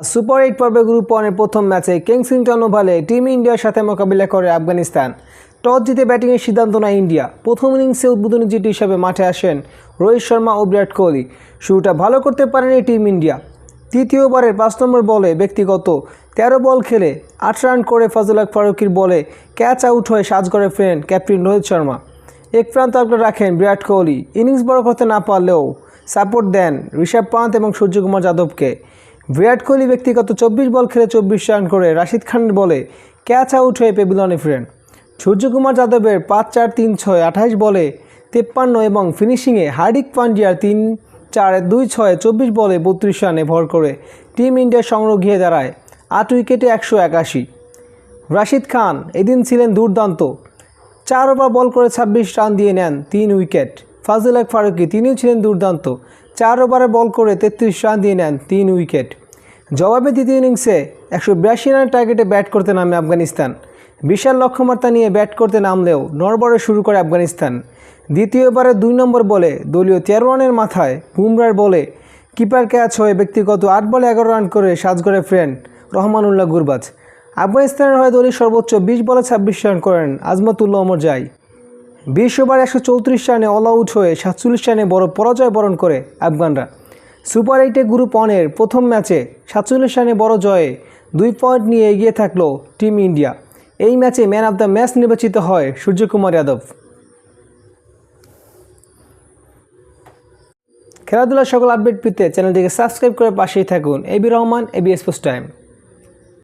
Super eight পর্বে group ওয়ানের প্রথম ম্যাচে কিংসিংটন ওভালে টিম ইন্ডিয়ার সাথে মোকাবিলা করে আফগানিস্তান। টস জিতে ব্যাটিংয়ের সিদ্ধান্ত নেয় ইন্ডিয়া। প্রথম ইনিংসে উদ্বোধনী জুটি হিসাবে মাঠে আসেন রোহিত শর্মা ও বিরাট কোহলি। শুরুটা ভালো করতে পারেনি টিম ইন্ডিয়া। তৃতীয়বারের পাঁচ নম্বর বলে ব্যক্তিগত তেরো বল খেলে আট রান করে ফজল ফারুকির বলে ক্যাচ আউট হয়ে সাজগড়ে ফেরেন ক্যাপ্টেন রোহিত শর্মা। এক প্রান্ত আগলে রাখেন বিরাট কোহলি। ইনিংস বড় করতে না পারলেও সাপোর্ট দেন ঋষভ পান্ত এবং সূর্যকুমার যাদবকে। বিরাট কোহলি ব্যক্তিগত চব্বিশ বল খেলে চব্বিশ রান করে রাশিদ খানের বলে ক্যাচ আউট হয়ে পেবিলনে ফিরেন। সূর্যকুমার যাদবের পাঁচ চার তিন ছয় আঠাশ বলে তেপ্পান্ন এবং ফিনিশিংয়ে হার্দিক পান্ডিয়ার তিন চার দুই ছয় চব্বিশ বলে বত্রিশ রানে ভর করে টিম ইন্ডিয়ার সংগ্রহ গিয়ে দাঁড়ায় আট উইকেটে একশো একাশি। রাশিদ খান এদিন ছিলেন দুর্দান্ত। চার ওভার বল করে ছাব্বিশ রান দিয়ে নেন তিন উইকেট। ফাজল হক ফারুকি তিনিও ছিলেন দুর্দান্ত। চার ওভারে বল করে তেত্রিশ রান দিয়ে নেন তিন উইকেট। জবাবে দ্বিতীয় ইনিংসে একশো বিরাশি রানের টার্গেটে ব্যাট করতে নামে আফগানিস্তান। বিশাল লক্ষ্যমাত্রা নিয়ে ব্যাট করতে নামলেও নড়বড়ে শুরু করে আফগানিস্তান। দ্বিতীয়বারে দুই নম্বর বলে দলীয় তেরো রানের মাথায় বুমরার বলে কিপার ক্যাচ হয়ে ব্যক্তিগত আট বলে এগারো রান করে সাজগড়ে ফ্রেন্ড রহমানুল্লাহ গুরবাজ। আফগানিস্তানের হয়ে দলীয় সর্বোচ্চ বিশ বলে ছাব্বিশ রান করেন আজমতুল্লাহ ওমর জাই। বিশ ওভার একশো চৌত্রিশ রানে অল আউট হয়ে সাতচল্লিশ রানে বড় পরাজয় বরণ করে আফগানরা। সুপার এইটে গ্রুপ ওয়ানের প্রথম ম্যাচে সাতচল্লিশ রানে বড় জয়ে দুই পয়েন্ট নিয়ে এগিয়ে থাকল টিম ইন্ডিয়া এই ম্যাচে ম্যান অফ দ্য ম্যাচ নির্বাচিত হয় সূর্যকুমার যাদব। খেলাধুলার সকল আপডেট পেতে চ্যানেলটিকে সাবস্ক্রাইব করে পাশেই থাকুন। AB Rahman AB sports time